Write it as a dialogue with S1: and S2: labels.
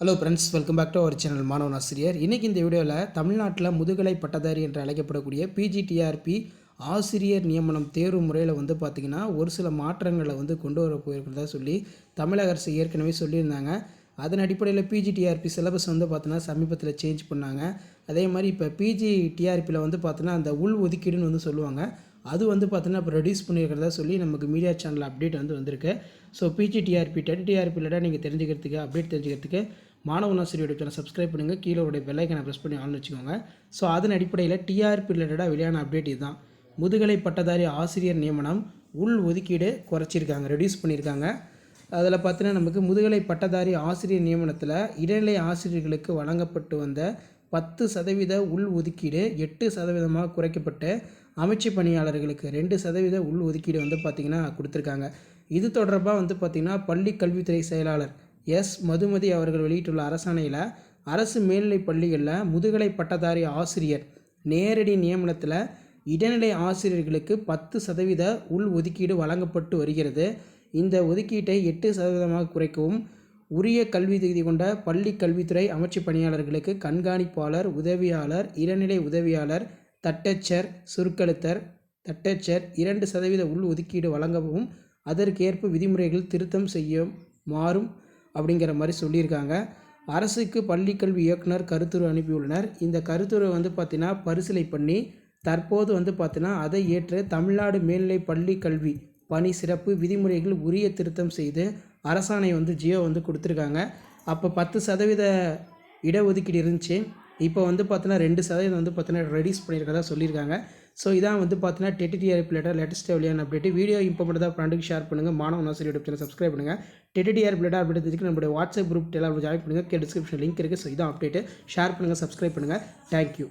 S1: Hello friends welcome back to our channel மாணவன் ஆசிரியர் இன்றைக்கி இந்த வீடியோவில் தமிழ்நாட்டில் முதுகலை பட்டதாரி என்று அழைக்கப்படக்கூடிய பிஜிடிஆர்பி ஆசிரியர் நியமனம் தேர்வு முறையில் வந்து பார்த்திங்கன்னா ஒரு சில மாற்றங்களை வந்து கொண்டு வர போயிருக்கிறதா சொல்லி தமிழக அரசு ஏற்கனவே சொல்லியிருந்தாங்க. அதன் அடிப்படையில் பிஜிடிஆர்பி சிலபஸ் வந்து பார்த்தோன்னா சமீபத்தில் சேஞ்ச் பண்ணாங்க. அதே மாதிரி இப்போ பிஜி டிஆர்பியில் வந்து பார்த்தோன்னா அந்த உள் ஒதுக்கீடுன்னு வந்து சொல்லுவாங்க. அது வந்து பார்த்தோன்னா இப்போ ரெடியூஸ் பண்ணியிருக்கிறதா சொல்லி நமக்கு மீடியா சேனல் அப்டேட் வந்து வந்திருக்கு. ஸோ பிஜிடிஆர்பி டென் டிஆர்பியில் நீங்கள் தெரிஞ்சுக்கிறதுக்கு அப்டேட் தெரிஞ்சுக்கிறதுக்கு மாணவன் யூடியூப் சேனல் சப்ஸ்கிரைப் பண்ணுங்கள் கீழே உடைய பெல்லைக்கனை ப்ரெஸ் பண்ணி ஆன் வச்சுக்கோங்க. ஸோ அதன் அடிப்படையில் டிஆர்பி ரிலேட்டடாக வெளியான அப்டேட் இதுதான். முதுகலை பட்டதாரி ஆசிரியர் நியமனம் உள் ஒதுக்கீடு குறைச்சிருக்காங்க ரெடியூஸ் பண்ணியிருக்காங்க அதில் பார்த்தீங்கன்னா நமக்கு முதுகலை பட்டதாரி ஆசிரியர் நியமனத்தில் இடைநிலை ஆசிரியர்களுக்கு வழங்கப்பட்டு வந்த பத்து சதவீத உள் ஒதுக்கீடு எட்டு சதவீதமாக குறைக்கப்பட்டு அமைச்சு பணியாளர்களுக்கு ரெண்டு சதவீத உள் ஒதுக்கீடு வந்து பார்த்திங்கன்னா கொடுத்துருக்காங்க. இது தொடர்பாக வந்து பார்த்திங்கன்னா பள்ளி கல்வித்துறை செயலாளர் எஸ். மதுமதி அவர்கள் வெளியிட்டுள்ள அரசாணையில் அரசு மேல்நிலைப் பள்ளிகளில் முதுகலை பட்டதாரி ஆசிரியர் நேரடி நியமனத்தில் இடைநிலை ஆசிரியர்களுக்கு பத்து சதவீத உள் ஒதுக்கீடு வழங்கப்பட்டு வருகிறது. இந்த ஒதுக்கீட்டை எட்டு சதவீதமாக குறைக்கவும் உரிய கல்வி தகுதி கொண்ட பள்ளி கல்வித்துறை அமைச்சு பணியாளர்களுக்கு கண்காணிப்பாளர் உதவியாளர் இளநிலை உதவியாளர் தட்டச்சர் சுருக்கெழுத்தர் தட்டச்சர் இரண்டு சதவீத உள் ஒதுக்கீடு வழங்கவும் அதற்கேற்ப விதிமுறைகள் திருத்தம் செய்ய மாறும். அப்படிங்கிற மாதிரி சொல்லியிருக்காங்க. அரசுக்கு பள்ளி கல்வி இயக்குனர் கருத்துரு அனுப்பியுள்ளனர். இந்த கருத்துரை வந்து பார்த்திங்கன்னா பரிசீலை பண்ணி தற்போது வந்து பார்த்தீங்கன்னா அதை ஏற்று தமிழ்நாடு மேல்நிலை பள்ளி கல்வி பணி சிறப்பு விதிமுறைகள் உரிய திருத்தம் செய்து அரசாணை வந்து ஜியோ வந்து கொடுத்துருக்காங்க. அப்போ பத்து சதவீத இடஒதுக்கீடு இருந்துச்சு. இப்போ வந்து பார்த்தீங்கன்னா ரெண்டு சதவீதம் வந்து பார்த்தீங்கன்னா ரெடியூஸ் பண்ணியிருக்கதா சொல்லியிருக்காங்க. ஸோ இதான் வந்து பார்த்தீங்கன்னா டெட்டிடிஆர் பிளேட்டர் லேட்டஸ்ட் வெளியான அப்டேட் வீடியோ இம்பார்ட்டண்டாக ஃப்ரெண்டுக்கு ஷேர் பண்ணுங்கள் மாணவ ஆசிரியர் யூடியூப் சேனல் சப்ஸ்கிரைப் பண்ணுங்கள் டெட்டிடிஆர் பிளேட்டர் அப்டேட் தெரிஞ்சுக்க நம்மளுடைய வாட்ஸ்அப் குரூப் டெலாம் ஜாயின் பண்ணுங்கள் கே டிஸ்கிரிப்ஷன் லிங்க் இருக்குது ஸோ இதான் அப்டேட்டு ஷேர் பண்ணுங்கள் சப்ஸ்கிரைப் பண்ணுங்கள் தேங்க்யூ